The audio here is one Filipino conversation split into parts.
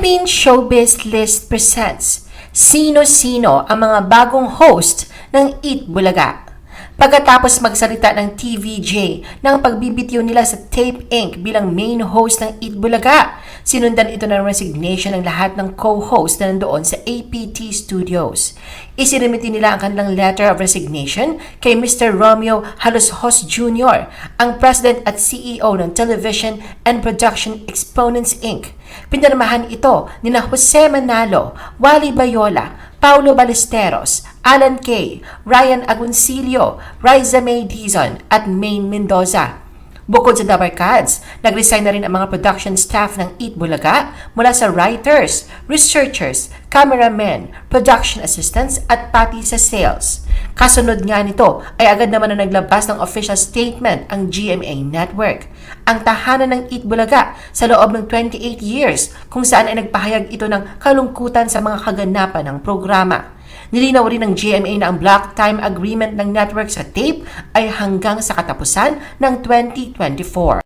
Philippine Showbiz List presents Sino-sino ang mga bagong host ng Eat Bulaga? Pagkatapos magsalita ng TVJ ng pagbibitiw nila sa Tape Inc. bilang main host ng Eat Bulaga, sinundan ito ng resignation ng lahat ng co-host na nandoon sa APT Studios. Isirimiti nila ang kanilang letter of resignation kay Mr. Romeo Halushos Jr., ang president at CEO ng Television and Production Exponents Inc. Pinirmahan ito ni na Jose Manalo, Wally Bayola, Paulo Ballesteros, Alan Kay, Ryan Agoncillo, Riza May Dizon at Maine Mendoza. Bukod sa Dabarkads, nag-resign na rin ang mga production staff ng Eat Bulaga mula sa writers, researchers, cameramen, production assistants at pati sa sales. Kasunod nga nito ay agad naman na naglabas ng official statement ang GMA Network. Ang tahanan ng Eat Bulaga sa loob ng 28 years kung saan ay nagpahayag ito ng kalungkutan sa mga kaganapan ng programa. Nilinaw rin ng GMA na ang block time agreement ng network sa tape ay hanggang sa katapusan ng 2024.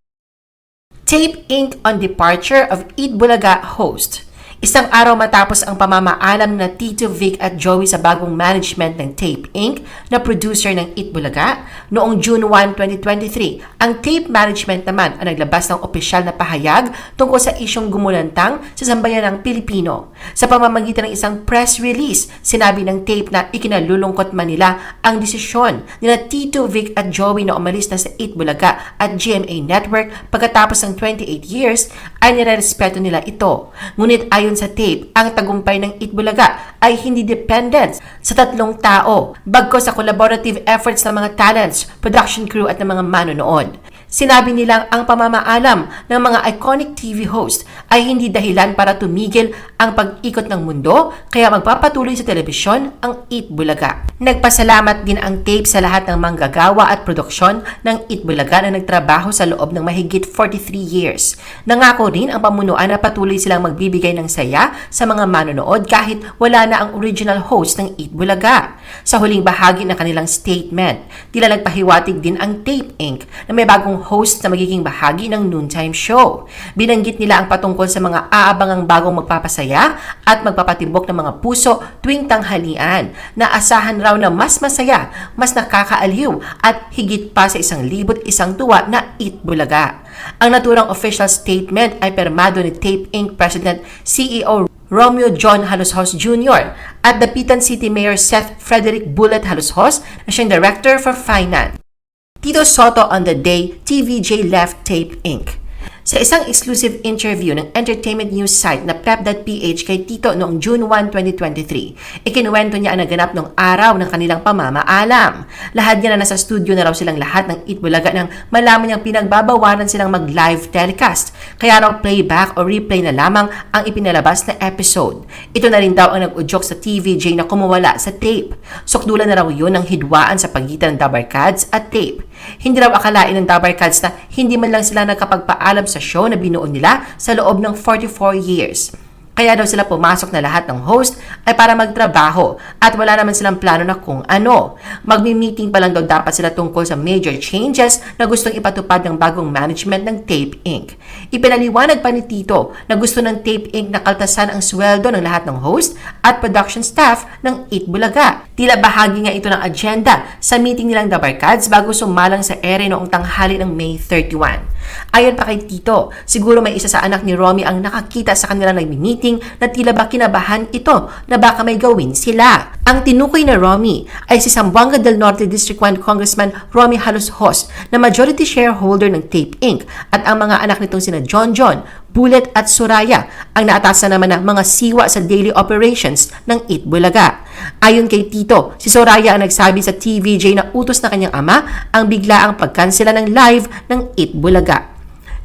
Tape Inc. on departure of Eat Bulaga host. Isang araw matapos ang pamamaalam na Tito Vic at Joey sa bagong management ng Tape Inc. na producer ng Eat Bulaga, noong June 1, 2023, ang Tape Management naman ang naglabas ng opisyal na pahayag tungkol sa isyong gumulantang sa sambayanang Pilipino. Sa pamamagitan ng isang press release, sinabi ng Tape na ikinalulungkot man nila ang desisyon nila Tito Vic at Joey na umalis na sa Eat Bulaga at GMA Network pagkatapos ng 28 years ay nirerespeto nila ito. Ngunit ayon sa tape, ang tagumpay ng Itbulaga ay hindi dependent sa tatlong tao, bagko sa collaborative efforts ng mga talents, production crew at ng mga manonood. Sinabi nilang ang pamamaalam ng mga iconic TV host ay hindi dahilan para tumigil ang pag-ikot ng mundo, kaya magpapatuloy sa telebisyon ang Eat Bulaga. Nagpasalamat din ang tape sa lahat ng manggagawa at produksyon ng Eat Bulaga na nagtrabaho sa loob ng mahigit 43 years. Nangako rin ang pamunuan na patuloy silang magbibigay ng saya sa mga manonood kahit wala na ang original host ng Eat Bulaga. Sa huling bahagi ng kanilang statement, tila nagpahiwatig din ang Tape Inc. na may bagong host na magiging bahagi ng noontime show. Binanggit nila ang patungkol sa mga aabangang bagong magpapasaya at magpapatibok ng mga puso tuwing tanghalian na asahan raw na mas masaya, mas nakakaaliw at higit pa sa isang libot isang tuwa na Eat Bulaga. Ang naturang official statement ay permado ni Tape Inc. President CEO Romeo John Halushos Jr. at Dapitan City Mayor Seth Frederick Bullet Halushos na siyang Director for Finance. Tito Soto on the day TVJ left Tape Inc. Sa isang exclusive interview ng entertainment news site na prep.ph kay Tito noong June 1, 2023, ikinuwento niya ang naganap noong araw ng kanilang pamamaalam. Lahat niya na nasa studio na raw silang lahat ng Itbulaga nang malaman niyang pinagbabawalan silang mag-live telecast. Kaya raw playback o replay na lamang ang ipinalabas na episode. Ito na rin daw ang nag-udyok sa TVJ na kumawala sa tape. Sukdulan na raw yun ng hidwaan sa pagitan ng Dabarkads at tape. Hindi raw akalain ng Dabarkads na hindi man lang sila nagkapagpaalam sa show na binuo nila sa loob ng 44 years. Kaya daw sila pumasok na lahat ng host ay para magtrabaho at wala naman silang plano na kung ano. Magmi-meeting pa lang daw dapat sila tungkol sa major changes na gustong ipatupad ng bagong management ng Tape Inc. Ipinaliwanag pa ni Tito na gusto ng Tape Inc. na kaltasan ang sweldo ng lahat ng host at production staff ng Eat Bulaga. Tila bahagi nga ito ng agenda sa meeting nilang Dabarkads bago sumalang sa ere noong tanghali ng May 31. Ayon pa kay Tito, siguro may isa sa anak ni Romy ang nakakita sa kanilang nagmi-meeting na tila ba kinabahan ito na baka may gawin sila. Ang tinukoy na Romy ay si Zamboanga del Norte District 1 Congressman Romy Halos Hos na majority shareholder ng Tape Inc. at ang mga anak nitong sina John John, Bullet at Soraya ang naatasan naman ng mga siwa sa daily operations ng Eat Bulaga. Ayon kay Tito, si Soraya ang nagsabi sa TVJ na utos na kanyang ama ang biglaang pagkansela ng live ng Eat Bulaga.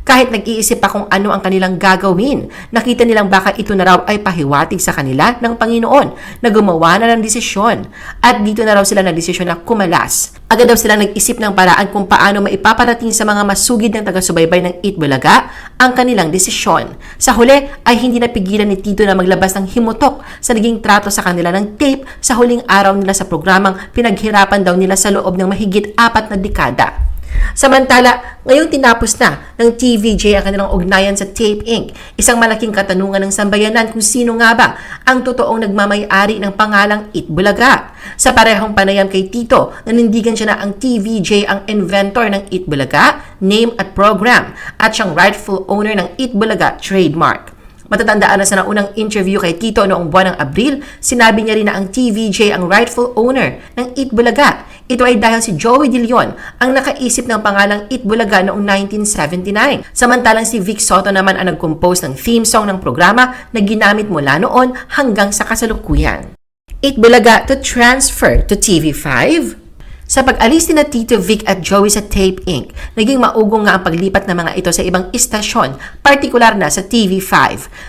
Kahit nag-iisip pa kung ano ang kanilang gagawin, nakita nilang baka ito na raw ay pahiwatig sa kanila ng Panginoon na gumawa na ng desisyon. At dito na raw sila nagdesisyon na kumalas. Agad daw sila nag-isip ng paraan kung paano maipaparating sa mga masugid ng taga-subaybay ng Itbulaga ang kanilang desisyon. Sa huli ay hindi napigilan ni Tito na maglabas ng himutok sa naging trato sa kanila ng tape sa huling araw nila sa programang pinaghirapan daw nila sa loob ng mahigit apat na dekada. Samantala, ngayong tinapos na ng TVJ ang kanilang ugnayan sa Tape Inc., isang malaking katanungan ng sambayanan kung sino nga ba ang totoong nagmamayari ng pangalang Itbulaga. Sa parehong panayam kay Tito, nanindigan siya na ang TVJ ang inventor ng Itbulaga, name at program, at siyang rightful owner ng Itbulaga trademark. Matatandaan na sa naunang interview kay Tito noong buwan ng Abril, sinabi niya rin na ang TVJ ang rightful owner ng Eat Bulaga. Ito ay dahil si Joey De Leon ang nakaisip ng pangalang Eat Bulaga noong 1979. Samantalang si Vic Soto naman ang nag-compose ng theme song ng programa na ginamit mula noon hanggang sa kasalukuyan. Eat Bulaga to transfer to TV5? Sa pag-alis ni na Tito Vic at Joey sa Tape Inc., naging maugong nga ang paglipat ng mga ito sa ibang istasyon, partikular na sa TV5.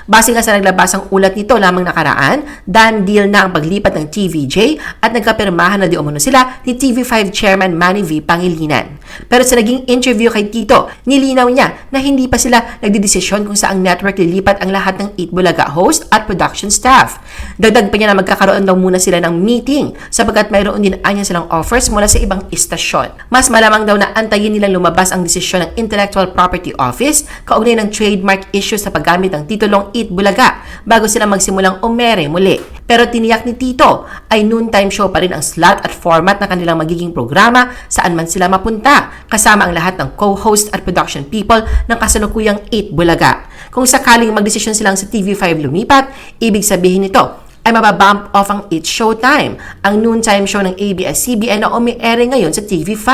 Base nga sa naglabasang ulat nito lamang nakaraan, done deal na ang paglipat ng TVJ at nagkapirmahan na di umano sila ni TV5 Chairman Manny V. Pangilinan. Pero sa naging interview kay Tito, nilinaw niya na hindi pa sila nagdidesisyon kung saang network lilipat ang lahat ng Eat Bulaga host at production staff. Dagdag pa niya na magkakaroon daw muna sila ng meeting sapagkat mayroon din anya silang offers mula sa ibang istasyon. Mas malamang daw na antayin nilang lumabas ang desisyon ng Intellectual Property Office kaugnay ng trademark issue sa paggamit ng titulong Eat Bulaga bago sila magsimulang umere muli. Pero tiniyak ni Tito ay noontime show pa rin ang slot at format na kanilang magiging programa saan man sila mapunta kasama ang lahat ng co-host at production people ng kasalukuyang Eat Bulaga. Kung sakaling magdesisyon silang sa TV5 lumipat, ibig sabihin nito ay mababump off ang It's Showtime, ang noontime show ng ABS-CBN na umiere ngayon sa TV5.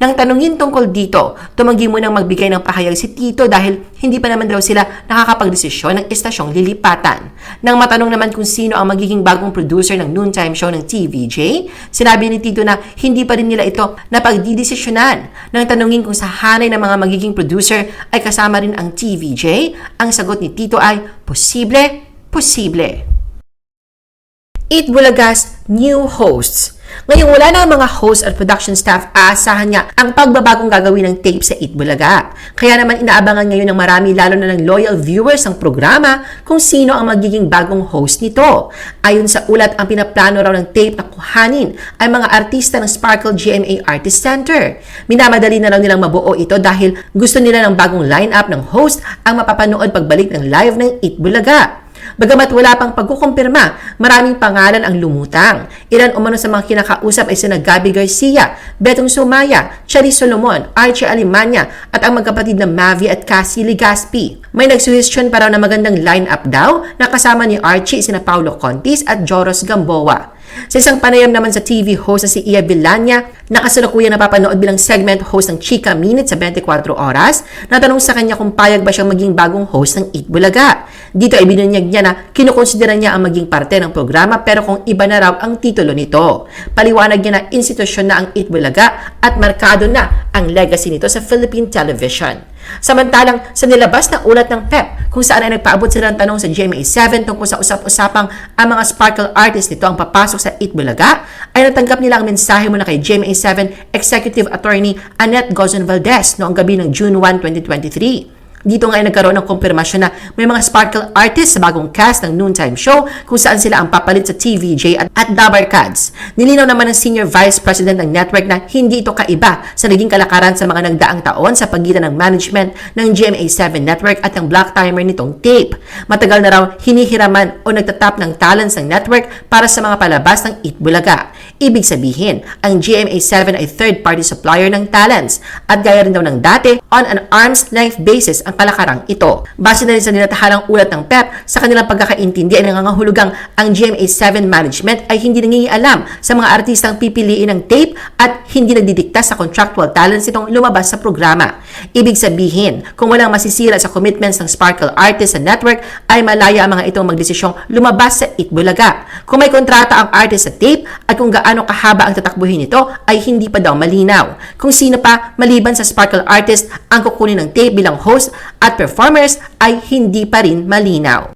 Nang tanungin tungkol dito, tumanggi munang magbigay ng pahayag si Tito dahil hindi pa naman daw sila nakakapagdesisyon ng istasyong lilipatan. Nang matanong naman kung sino ang magiging bagong producer ng noontime show ng TVJ, sinabi ni Tito na hindi pa rin nila ito napagdidesisyonan. Nang tanungin kung sa hanay ng mga magiging producer ay kasama rin ang TVJ, ang sagot ni Tito ay posible, posible. Eat Bulagas new hosts. Ngayong wala na ang mga host at production staff, aasahan niya ang pagbabagong gagawin ng tape sa Eat Bulaga. Kaya naman inaabangan ngayon ng marami lalo na ng loyal viewers ng programa kung sino ang magiging bagong host nito. Ayon sa ulat, ang pinaplano raw ng tape na kuhanin ay mga artista ng Sparkle GMA Artist Center. Minamadali na raw nilang mabuo ito dahil gusto nila ng bagong lineup ng host ang mapapanood pagbalik ng live ng Eat Bulaga. Bagamat wala pang pagkukumpirma, maraming pangalan ang lumutang. Ilan umano sa mga kinakausap ay sina Gabby Garcia, Betong Sumaya, Chari Solomon, Archie Alimanya at ang magkapatid na Mavi at Cassie Ligaspi. May nagsuhestyon pa raw na magandang line-up daw na kasama ni Archie sina Paulo Contis at Joros Gamboa. Sa isang panayam naman sa TV host na si Ia Villania, nakasalukuyan napapanood bilang segment host ng Chika Minute sa 24 oras, natanong sa kanya kung payag ba siyang maging bagong host ng Eat Bulaga. Dito ay binunyag niya na kinukonsidera niya ang maging parte ng programa pero kung iba na raw ang titulo nito. Paliwanag niya na institusyon na ang Eat Bulaga at markado na ang legacy nito sa Philippine television. Samantalang sa nilabas na ulat ng PEP kung saan ay nagpaabot sila ng tanong sa GMA7 tungkol sa usap-usapang ang mga sparkle artist nito ang papasok sa Eat Bulaga, ay natanggap nila ang mensahe mula kay GMA7 Executive Attorney Annette Gozon Valdez noong gabi ng June 1, 2023. Dito nga ay nagkaroon ng kumpirmasyon na may mga sparkle artists sa bagong cast ng noontime show kung saan sila ang papalit sa TVJ at, at Dabar Cads. Nilinaw naman ng Senior Vice President ng network na hindi ito kaiba sa naging kalakaran sa mga nagdaang taon sa pagitan ng management ng GMA7 network at ng black timer nitong tape. Matagal na raw hinihiraman o nagtatap ng talents ng network para sa mga palabas ng Eat Bulaga. Ibig sabihin, ang GMA7 ay third-party supplier ng talents at gaya rin daw ng dati, on an arm's length basis ang kalakarang ito. Base na rin sa ninatahalang ulat ng PEP, sa kanilang pagkakaintindi ay nangangahulugang ang GMA7 management ay hindi nangingialam sa mga artistang pipiliin ng tape at hindi nagdidikta sa contractual talents itong lumabas sa programa. Ibig sabihin, kung walang masisira sa commitments ng Sparkle Artists sa network, ay malaya ang mga itong magdesisyong lumabas sa Itbulaga. Kung may kontrata ang artist sa tape at kung gaano kahaba ang tatakbuhin nito ay hindi pa daw malinaw. Kung sino pa maliban sa Sparkle Artist ang kukunin ng tape bilang host at performers ay hindi pa rin malinaw.